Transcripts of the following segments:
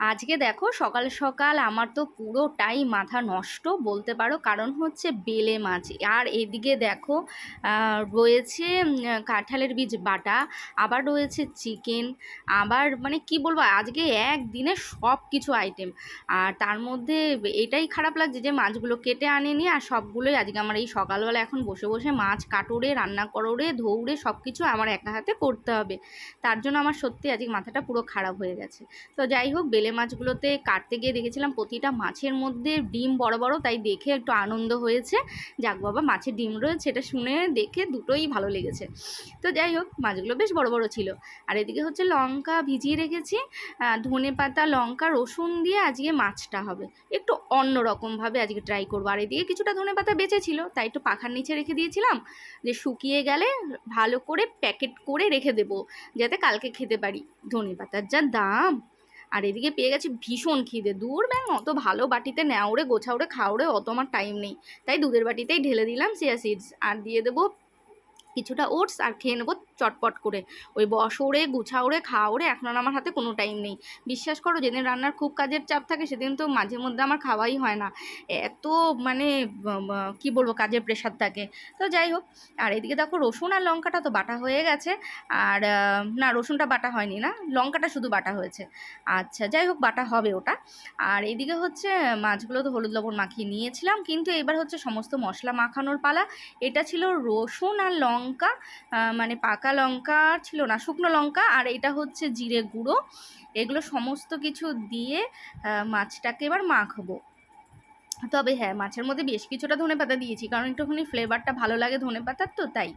আজকে দেখো সকাল সকাল আমার তো পুরোটাই মাথা নষ্ট বলতে পারো, কারণ হচ্ছে বেলে মাছ। আর এদিকে দেখো রয়েছে কাঁঠালের বীজ বাটা, আবার রয়েছে চিকেন, আবার মানে কি বলব, আজকে একদিনে সব কিছু আইটেম আর তার মধ্যে এটাই খারাপ লাগছে যে মাছগুলো কেটে আনেনি, আর সবগুলোই আজকে আমার এই সকালবেলা এখন বসে বসে মাছ কাটোরে, রান্না করোরে ধৌড়ে সব কিছু আমার একা হাতে করতে হবে। তার জন্য আমার সত্যি আজকে মাথাটা পুরো খারাপ হয়ে গেছে। তো যাই হোক, বেলে মাছগুলোতে কাটতে গিয়ে দেখেছিলাম প্রতিটা মাছের মধ্যে ডিম বড় বড়, তাই দেখে একটু আনন্দ হয়েছে। যাক বাবা, মাছের ডিম রয়েছে, এটা শুনে দেখে দুটোই ভালো লেগেছে। তো যাই হোক, মাছগুলো বেশ বড় বড় ছিল। আর এদিকে হচ্ছে লঙ্কা ভিজিয়ে রেখেছি ধনে পাতা, লঙ্কা, রসুন দিয়ে আজকে মাছটা হবে। একটু অন্য রকমভাবে আজকে ট্রাই করব। আর এদিকে কিছুটা ধনে পাতা বেঁচে ছিল, তাই একটু পাখার নিচে রেখে দিয়েছিলাম। যে শুকিয়ে গেলে ভালো করে প্যাকেট করে রেখে দেবো, যাতে কালকে খেতে পারি। ধনে পাতার যা দাম! আর এদিকে পেয়ে গেছি ভীষণ খিদে। দূর ব্যাং অত ভালো বাটিতে নেওড়ে গোছাউড়ে খাওড়ে অত আমার টাইম নেই। তাই দুধের বাটিতেই ঢেলে দিলাম সিয়া সিডস আর দিয়ে দেবো কিছুটা ওটস আর খেয়ে নেব চটপট করে। ওই বসরে গুছাওড়ে খাওড়ে এখন আর আমার হাতে কোনো টাইম নেই। বিশ্বাস করো, যেদিন রান্নার খুব কাজের চাপ থাকে, সেদিন তো মাঝে মধ্যে আমার খাওয়াই হয় না। এত মানে কি বলব, কাজের প্রেশার থাকে। তো যাই হোক, আর এদিকে দেখো, রসুন আর লঙ্কাটা তো বাটা হয়ে গেছে। আর না, রসুনটা বাটা হয়নি না, লঙ্কাটা শুধু বাটা হয়েছে। আচ্ছা যাই হোক, বাটা হবে ওটা। আর এদিকে হচ্ছে, মাছগুলো তো হলুদ লবণ মাখিয়ে নিয়েছিলাম, কিন্তু এবার হচ্ছে সমস্ত মশলা মাখানোর পালা। এটা ছিল রসুন আর লঙ্কা মানে পাকা লঙ্কা আর ছিল না, শুকনো লঙ্কা আর এটা হচ্ছে জিরে গুঁড়ো। এগুলো সমস্ত কিছু দিয়ে মাছটাকে এবার মাখবো। তবে হ্যাঁ মাছের মধ্যে বেশ কিছুটা ধনে পাতা দিয়েছি, কারণ একটুখানি ফ্লেভারটা ভালো লাগে ধনে পাতার তো তাই।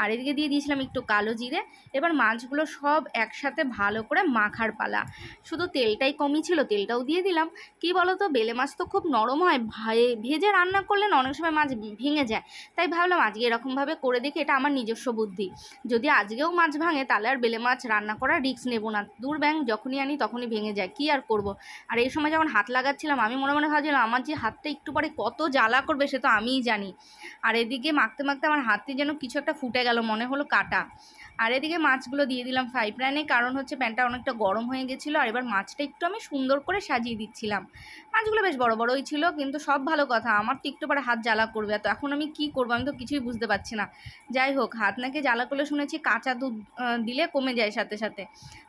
আর এদিকে দিয়ে দিয়েছিলাম একটু কালো জিরে, এবার মাছগুলো সব একসাথে ভালো করে মাখার পালা। শুধু তেলটাই কমই ছিল, তেলটাও দিয়ে দিলাম। কি বলো তো বেলে মাছ তো খুব নরম হয় ভেজে রান্না করলে না অনেক সময় মাছ ভেঙে যায়। তাই ভাবলাম আজকে এরকমভাবে করে দেখি এটা আমার নিজস্ব বুদ্ধি। যদি আজকেও মাছ ভাঙে, তাহলে আর বেলে মাছ রান্না করার রিস্ক নেব না। দূর ব্যাং যখনই আনি তখনই ভেঙে যায়, কি আর করব? আর এই সময় যখন হাত লাগাচ্ছিলাম, আমি মনে মনে ভাবছিলাম, আমার যে হাতটা একটু পরে কত জ্বালা করবে সে তো আমিই জানি। আর এদিকে মাখতে মাখতে আমার হাতে যেন কিছু একটা ফুটে গেল, মনে হলো কাটা। আর এদিকে মাছগুলো দিয়ে দিলাম ফ্রাই প্যানে কারণ হচ্ছে প্যানটা অনেকটা গরম হয়ে গেছিল, আর এবার মাছটা একটু আমি সুন্দর করে সাজিয়ে দিচ্ছিলাম। মাছগুলো বেশ বড় বড়ই ছিল, কিন্তু সব ভালো কথা, আমার তো একটু পরে হাত জ্বালা করবে তো এখন আমি কি করব আমি তো কিছুই বুঝতে পারছি না। যাই হোক, হাত নাকি জ্বালা করলে শুনেছি কাঁচা দুধ দিলে কমে যায় সাথে সাথে।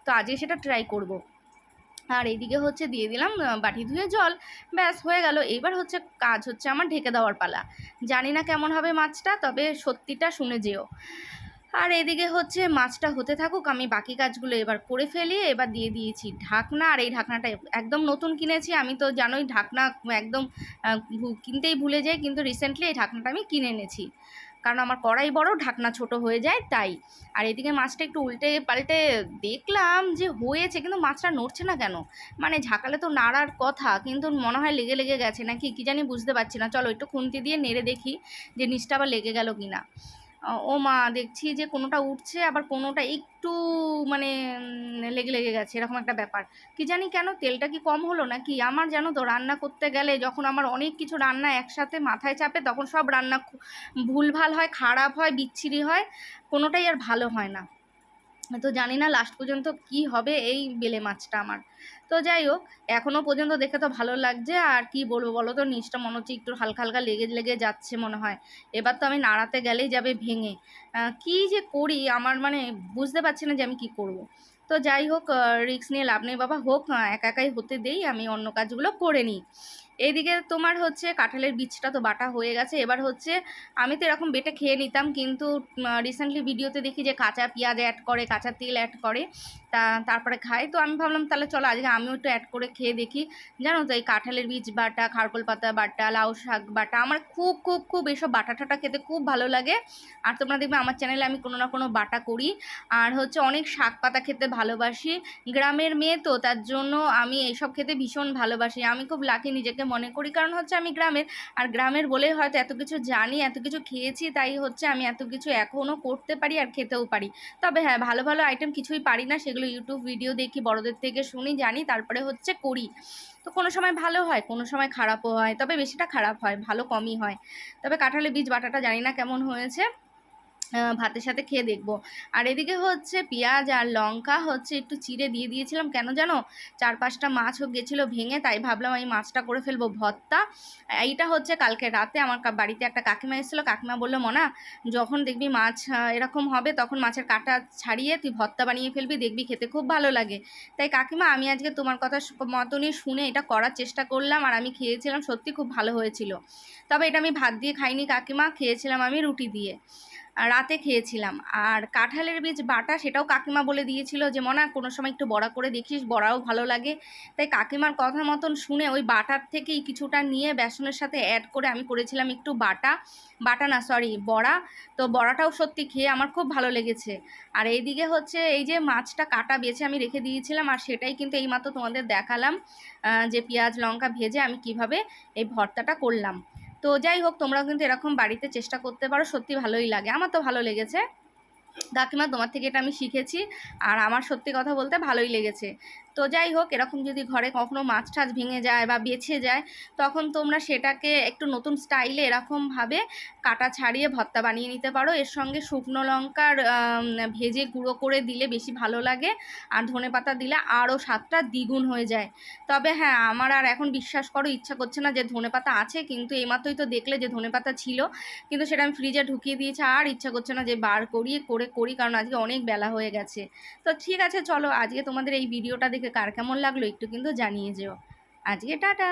তো আজকে সেটা ট্রাই করব। আর এইদিকে হচ্ছে দিয়ে দিলাম বাটি ধুয়ে জল। ব্যাস, হয়ে গেল। এইবার হচ্ছে কাজ হচ্ছে আমার ঢেকে দেওয়ার পালা। জানি না কেমন হবে মাছটা, তবে সত্যিটা শুনে যেও। আর এদিকে হচ্ছে মাছটা হতে থাকুক, আমি বাকি কাজগুলো এবার করে ফেলি। এবার দিয়ে দিয়েছি ঢাকনা, আর এই ঢাকনাটা একদম নতুন কিনেছি। আমি তো জানোই ঢাকনা একদম কিনতেই ভুলে যাই, কিন্তু রিসেন্টলি এই ঢাকনাটা আমি কিনে এনেছি। কারণ আমার কড়াই বড়, ঢাকনা ছোট হয়ে যায় তাই। আর এদিকে মাছটা একটু উল্টে পাল্টে দেখলাম যে হয়েছে, কিন্তু মাছটা নড়ছে না কেন? মানে ঝাঁকালে তো নাড়ার কথা, কিন্তু মনে হয় লেগে লেগে গেছে নাকি? কি জানি বুঝতে পারছি না। চলো একটু খুন্তি দিয়ে নেড়ে দেখি যে নিচটা আবার লেগে গেল কি না ও মা, দেখছি যে কোনোটা উঠছে, আবার কোনোটা একটু মানে লেগে লেগে গেছে, এরকম একটা ব্যাপার। কি জানি কেন, তেলটা কি কম হলো না কি আমার জানো তো রান্না করতে গেলে যখন আমার অনেক কিছু রান্না একসাথে মাথায় চাপে, তখন সব রান্না ভুলভাল হয়, খারাপ হয়, বিচ্ছিরি হয়, কোনোটাই আর ভালো হয় না। তো জানি না লাস্ট পর্যন্ত কি হবে এই বেলে মাছটা আমার। তো যাই হোক এখনও পর্যন্ত দেখে তো ভালো লাগছে, আর কি বলব বলো তো, নিচটা মনে হচ্ছে একটু হালকা হালকা লেগে লেগে যাচ্ছে মনে হয়। এবার তো আমি নাড়াতে গেলেই যাবে ভেঙে। কি যে করি, আমার মানে বুঝতে পারছি না যে আমি কি করব। তো যাই হোক রিস্ক নিয়ে লাভ নেই বাবা, হোক একা একাই হতে দেই, আমি অন্য কাজগুলো করে নিই। এইদিকে তোমার হচ্ছে কাঁঠালের বীজটা তো বাটা হয়ে গেছে। এবার হচ্ছে আমি তো এরকম বেটে খেয়ে নিতাম, কিন্তু রিসেন্টলি ভিডিওতে দেখি যে কাঁচা পেঁয়াজ অ্যাড করে, কাঁচা তেল অ্যাড করে, তা তারপরে খাই। তো আমি ভাবলাম তাহলে চলো আজকে আমিও একটু অ্যাড করে খেয়ে দেখি। জানো তো এই কাঁঠালের বীজ বাটা, খারকোল পাতা বাটা, লাউ শাক বাটা, আমার খুব খুব খুব এসব বাটা টাটা খেতে খুব ভালো লাগে। আর তোমরা দেখবে আমার চ্যানেলে আমি কোনো না কোনো বাটা করি। আর হচ্ছে অনেক শাক পাতা খেতে ভালোবাসি। গ্রামের মেয়ে তো, তার জন্য আমি এইসব খেতে ভীষণ ভালোবাসি। আমি খুব লাকি নিজেকে মনে করি। কারণ হচ্ছে আমি গ্রামের, আর গ্রামের বলে হয়তো এত কিছু জানি, এত কিছু খেয়েছি, তাই হচ্ছে আমি এত কিছু এখনও করতে পারি আর খেতেও পারি। তবে হ্যাঁ ভালো ভালো আইটেম কিছুই পারি না, সেগুলো ইউটিউব ভিডিও দেখি, বড়দের থেকে শুনি, জানি, তারপরে হচ্ছে করি। তো কোনো সময় ভালো হয়, কোনো সময় খারাপও হয়, তবে বেশিটা খারাপ হয়, ভালো কমই হয়। তবে কাঁঠালের বীজ, বাটাটা জানি না কেমন হয়েছে। ভাতের সাথে খেয়ে দেখব। আর এদিকে হচ্ছে পেঁয়াজ আর লঙ্কা হচ্ছে একটু চিড়ে দিয়ে দিয়েছিলাম। কেন জানো? চার পাঁচটা মাছও গেছিল ভেঙে, তাই ভাবলাম এই মাছটা করে ফেলব ভর্তা। এইটা হচ্ছে কালকে রাতে আমার বাড়িতে একটা কাকিমা এসেছিল। কাকিমা বলল, মনা, যখন দেখবি মাছ এরকম হবে, তখন মাছের কাঁটা ছাড়িয়ে তুই ভর্তা বানিয়ে ফেলবি, দেখবি খেতে খুব ভালো লাগে। তাই কাকিমা, আমি আজকে তোমার কথা মতনই শুনে এটা করার চেষ্টা করলাম আর আমি খেয়েছিলাম, সত্যি খুব ভালো হয়েছিল। তবে এটা আমি ভাত দিয়ে খাইনি কাকিমা, খেয়েছিলাম আমি রুটি দিয়ে। রাতে খেয়েছিলাম। আর কাঁঠালের বীজ বাটা সেটাও কাকিমা বলে দিয়েছিল যে, মনা, কোনো সময় একটু বড়া করে দেখিস, বড়াও ভালো লাগে। তাই কাকিমার কথা মতন শুনে ওই বাটার থেকেই কিছুটা নিয়ে বেসনের সাথে অ্যাড করে আমি করেছিলাম একটু বাটা। বাটা না সরি বড়া। তো বড়াটাও সত্যি খেয়ে আমার খুব ভালো লেগেছে। আর এইদিকে হচ্ছে এই যে মাছটা কাটা বেছে আমি রেখে দিয়েছিলাম, আর সেটাই কিন্তু এইমাত্র তোমাদের দেখালাম যে পেঁয়াজ, লঙ্কা ভেজে আমি কীভাবে এই ভর্তাটা করলাম। তো যাই হোক, তোমরাও কিন্তু এরকম বাড়িতে চেষ্টা করতে পারো। সত্যি ভালোই লাগে। আমার তো ভালো লেগেছে। কাকিমা তোমার থেকে এটা আমি শিখেছি আর আমার সত্যি কথা বলতে ভালোই লেগেছে। তো যাই হোক, এরকম যদি ঘরে কখনো মাছ টাছ ভেঙে যায় বা বেছে যায়, তখন তোমরা সেটাকে একটু নতুন স্টাইলে এরকমভাবে কাটা ছাড়িয়ে ভর্তা বানিয়ে নিতে পারো। এর সঙ্গে শুকনো লঙ্কার ভেজে গুঁড়ো করে দিলে বেশি ভালো লাগে আর ধনে পাতা দিলে আরও স্বাদটা দ্বিগুণ হয়ে যায়। তবে হ্যাঁ আমার আর এখন বিশ্বাস করো ইচ্ছা করছে না যে ধনে পাতা আছে, কিন্তু এইমাত্রই তো দেখলে যে ধনে পাতা ছিল, কিন্তু সেটা আমি ফ্রিজে ঢুকিয়ে দিয়েছি। আর ইচ্ছা করছে না যে বার করিয়ে করে করি, কারণ আজকে অনেক বেলা হয়ে গেছে। তো ঠিক আছে, চলো আজকে তোমাদের এই ভিডিওটা দেখে কার কেমন লাগল একটু কিন্তু জানিয়ে যেও। আজকে টাটা!